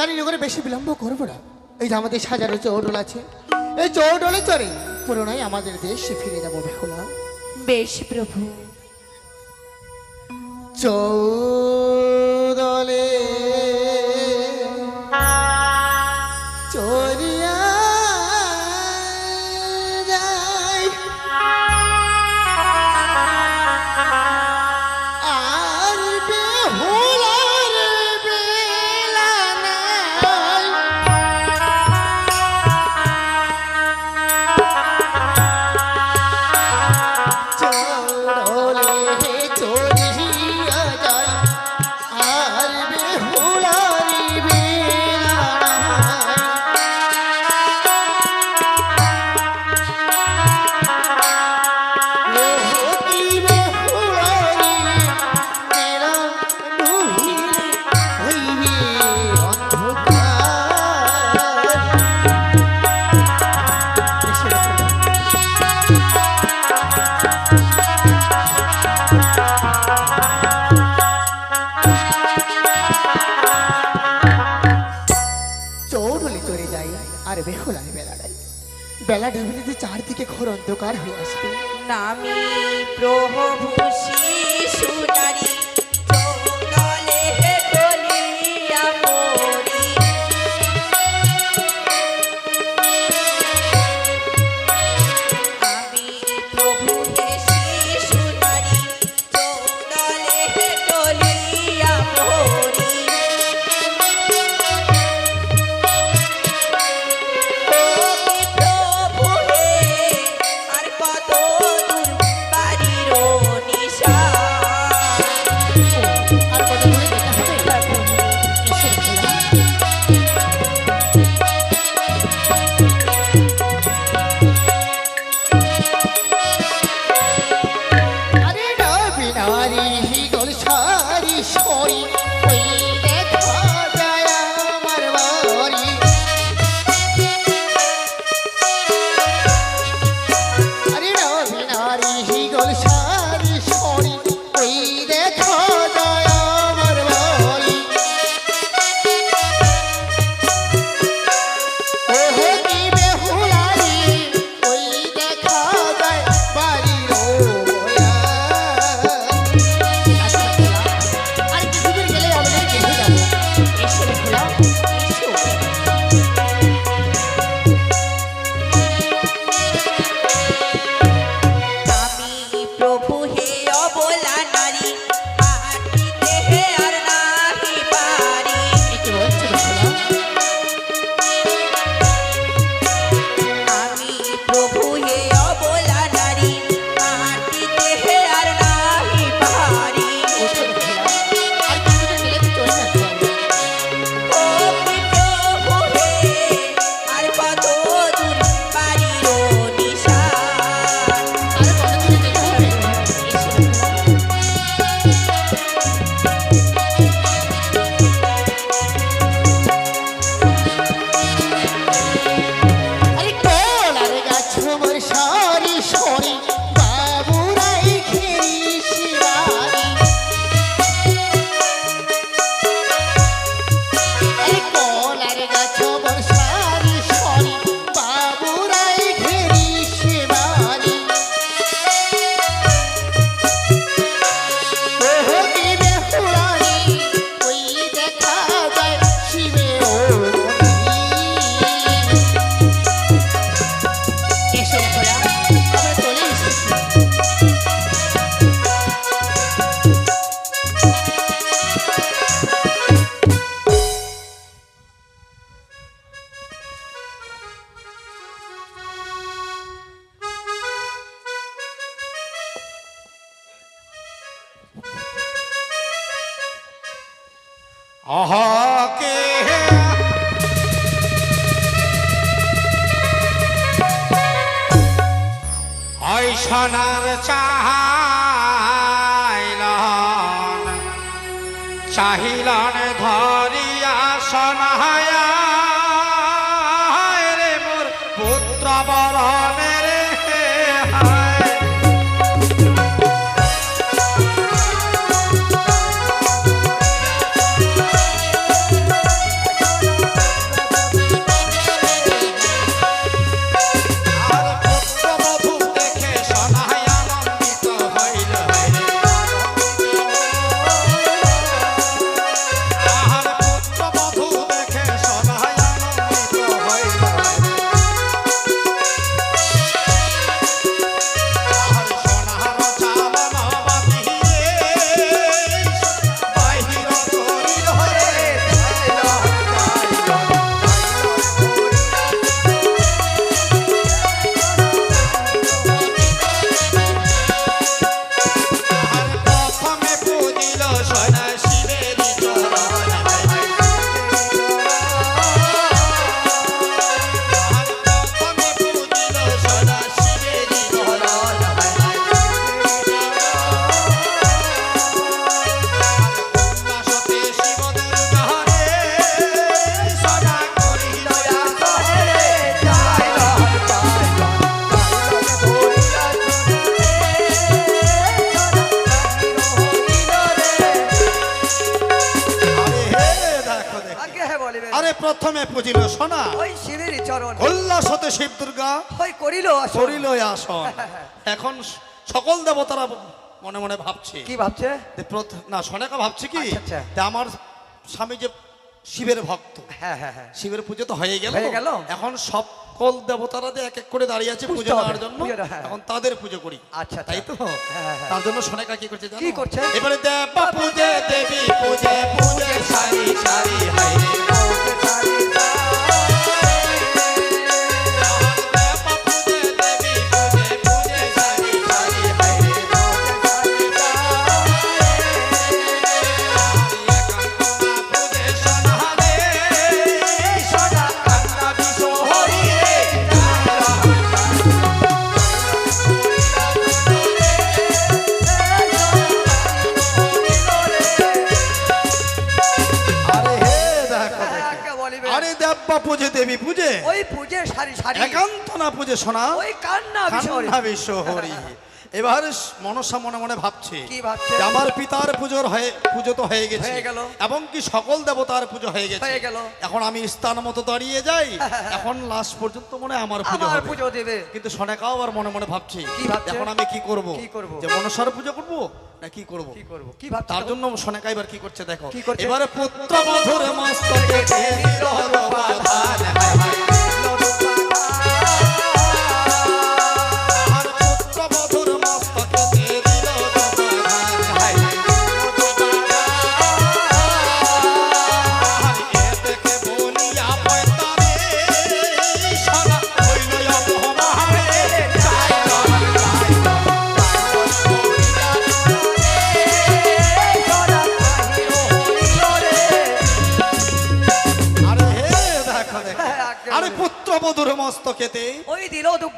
শান্তিনিনগরে বেশি বিলম্ব করব না। এই যে আমাদের সাজানো চৌডল আছে এই চৌডলে চড়ে পুরোনায় আমাদের দেশে ফিরে যাব বেশ প্রভু। চৌ যে চারদিকে ঘোর অন্ধকার হয়ে আসবে। নামি প্রভু আহাকে আয়সানার চা প্রথমে পুজিল সোনা ওই শিবের চরণ উল্লাস হতে শিব দুর্গা ওই করিল। করিল আসন এখন সকল দেবতারা মনে মনে ভাবছে কি ভাবছে না সনেকা ভাবছে কি আচ্ছা, আচ্ছা। আমার স্বামী যে শিবের ভক্ত হ্যাঁ হ্যাঁ হ্যাঁ শিবের পুজো তো হয়ে গেল হয়ে গেল। এখন সব সকল দেবতারা যে এক এক করে দাঁড়িয়ে আছে পুজো দেওয়ার জন্য হ্যাঁ। এখন তাদের পুজো করি আচ্ছা, আচ্ছা। তাই তো হ্যাঁ, হ্যাঁ। তার জন্য সোনাকা কি করছে জানো? কি করছে? এবারে দেবা পূজে দেবী পূজে পূজে সারি সারি হাই Caridade. শোনা ওই কান্না কান্না বিশ্ব হরি। এবার মনসা মনে মনে ভাবছে কি ভাবছে? যে আমার পিতার পুজোর হয়ে পুজো তো হয়ে গেছে। হয়ে গেল। এবং কি সকল দেবতার পুজো হয়ে গেছে। হয়ে গেল। এখন আমি স্থান মতো দাঁড়িয়ে যাই এখন লাস্ট পর্যন্ত মনে আমার পুজো দেবে। কিন্তু সনেকাও আবার মনে মনে ভাবছে কি ভাবছে? এখন আমি কি করব? কি করব? যে মনসার পুজো করব না কি করব? কি করব? কি ভাবছে? তার জন্য সোনাকা এবার কি করছে দেখো। এবারে পুত্র মধুর মস্তকে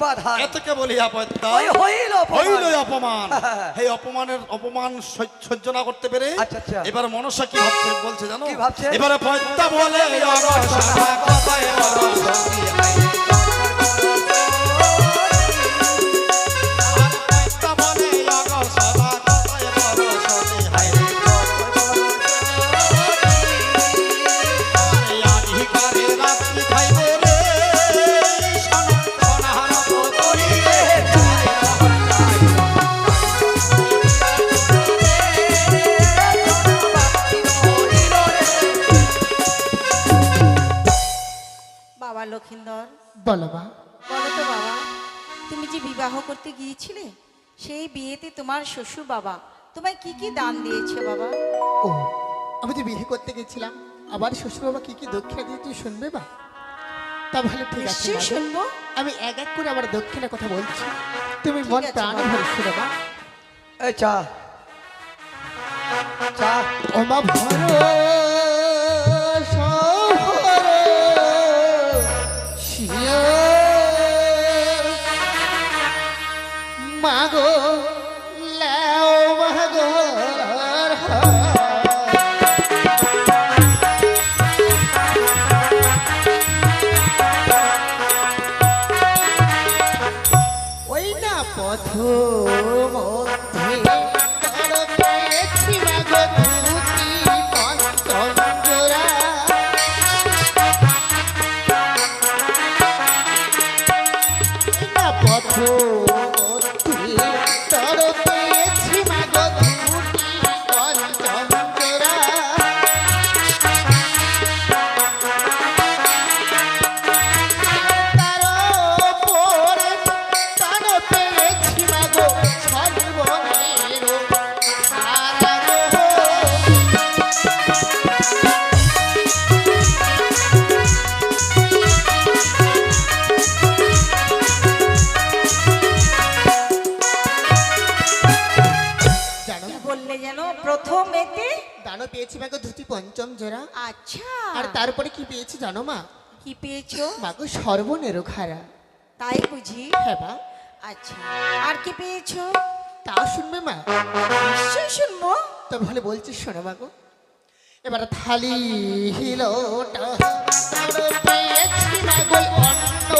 দিল এতকে বলিয়া পদ্মা হইল হইল অপমান। এই অপমানের অপমান সহ্য- না করতে পেরে আচ্ছা, আচ্ছা। এবার মনসা কি ভাবছে বলছে জানো? কি ভাবছে? এবারে পদ্মা বলে সেই বিয়েতে তোমার শ্বশুর বাবা তোমায় কি কি দান দিয়েছে বাবা? ও আমি তো বিয়ে করতে গেছিলাম আবার শ্বশুর বাবা কি কি দক্ষিণা দিয়ে তুই শুনবে বা? তা ভালো ঠিক আছে নিশ্চয়ই শুনব। আমি এক এক করে আমার দক্ষিণের কথা বলছি। তুমি মন আছে, প্রাণ বাবা। ভরে শুনে মা এই চা। চা। ওমা ভরো। পথ মধ্যে। তারপরে কি পেয়েছি জানো মা? কি পেয়েছ? মাগো সর্বনেরো খারা। তাই বুঝি? হ্যাঁ বা আচ্ছা আর কি পেয়েছ? তা শুনবে মা। নিশ্চয়ই শুনব। তবে হলে বলছিস শোনো মাগো এবার থালি হিলোটা পেয়েছি মাগো অন্ন।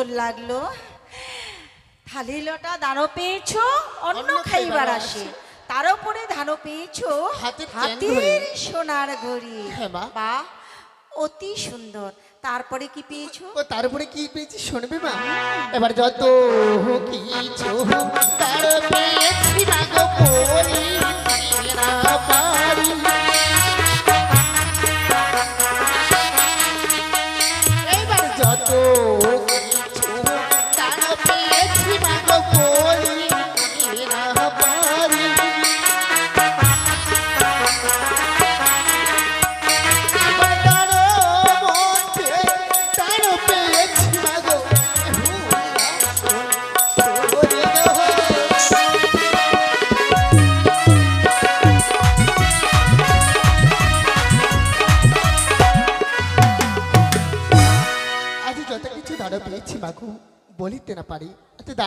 সুন্দর লাগল। থালি লটা দানও পেয়েছ অন্ন খাইবার আসে। তার উপরে ধানও পেয়েছ হাতের। সোনার ঘড়ি। হ্যাঁ, বা অতি সুন্দর। তারপরে কি পেয়েছ? তারপরে কি পেয়েছি শুনবে মা? এবার যত কিছু তার পেয়েছি না গো পরি না পারি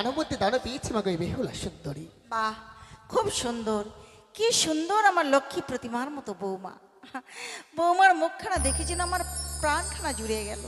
এত দানের মধ্যে দানা পেয়েছি মাগো বেহুলা সুন্দরী। বাহ খুব সুন্দর। কি সুন্দর আমার লক্ষ্মী প্রতিমার মতো বৌমা। বৌমার মুখখানা দেখেছি না আমার প্রাণখানা জুড়ে গেল।